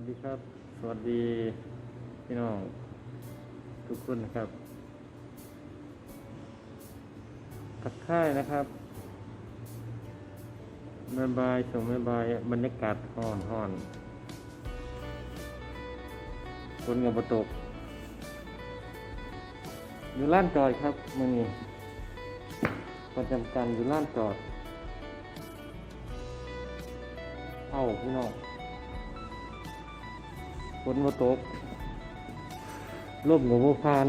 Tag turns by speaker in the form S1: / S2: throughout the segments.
S1: วัสดีครับ สวัสดีพี่น้องทุกคนนะครับทักทายนะครับบายบายส่งบายบายบรรยากาศห่อนห่อนคนกับตกอยู่ล้านจอดครับมือนี้ประจำการอยู่ล้านจอด เอ้าพี่น้อง ฝนมาตกลมกับโมพาน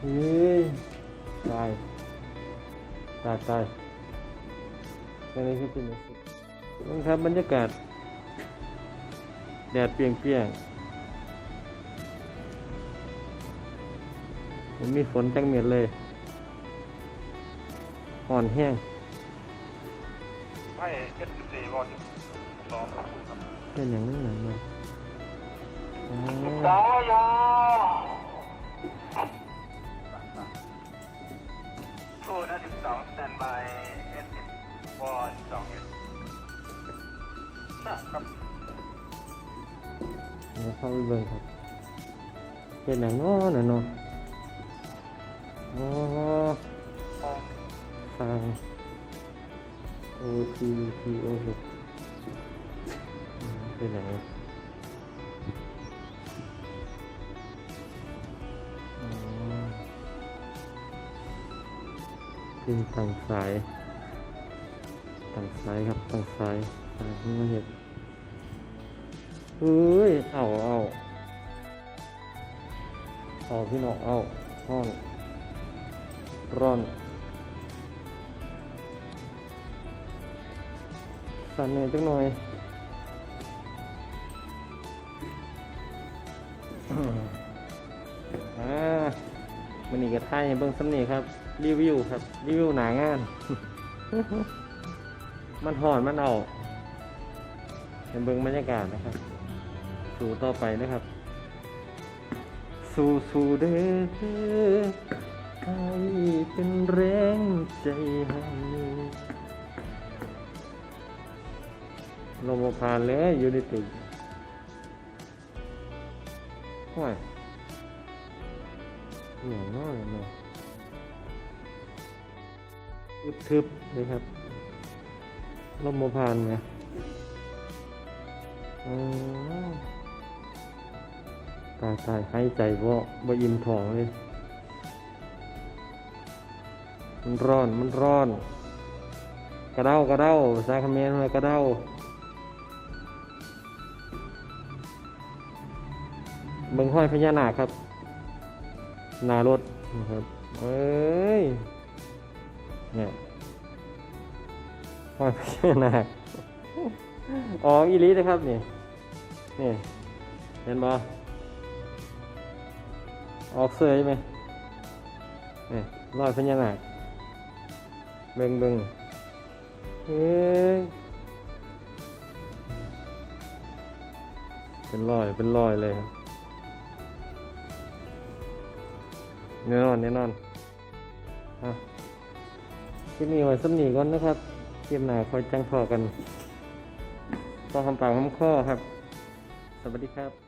S1: เฮ้ยตาย ตายตายอะไรขึ้นเป็นอย่างนี้ต้องครับบรรยากาศ แดดเปรียงเปียงผมมีฝนจังเม็ดเลย อ่อนแห้ง
S2: ไม่เอสสี่วอลสองครับ
S1: เป็นอย่างนั้นหนังมาอ๋อ
S2: สองยอทูนะสิบสองสแตนบายเอสวอลสองเอสครับ
S1: เดี๋ยวเข้าไปเบิ่งครับเป็นอย่างน้อน่ะเนาะอ๋อทาง O T P O ห กอืมเป็นอย่างนี้อ๋อเป็นต่างสายต่างสายครับต่างสายสายที่มาเห็ดเฮ้ยเอาเอาเอาพี่น้องเอาห้อนร้อนสั่นหน่อยจังหน่อย อ่ามันนี่ก็ท้ายให้เบิ่งสำเนีครับ รีวิวครับ รีวิวหนางาน มันหอนมันเอาให้เบิ่งบรรยากาศนะครับ สู่ต่อไปนะครับ สู่สู่เด้อให้เป็นแรงใจให้ลมบ่ผ่านเลยอยู่ในตึก ห้วยเหนียวน้อยเนาะอึดทึบเลยครับลมบ่ผ่านไหมอ๋อตายตายหายใจบ่บ่อิ่มท้องเลย มันร้อน มันร้อน กระเด้ากระเด้าภาษาเขมรว่ากระเด้า เบิ่งห้อยพญานาคครับนารถนะครับเอ้ยเนี่ยห้อยพญานาคอ๋ออีลีนะครับนี่นี่เห็นบ่ออกเสื้อใช่ไหมนี่รอยพญานาคเบิ่งเบิ่งเฮ้ยเป็นรอยเป็นรอยเลยครับ แน่นอนแน่นอนอะคลิปนี้ไว้สำนีก่อนนะครับคลิปหน้าคอยจังพอกันก็คำปากคำข้อครับ สวัสดีครับ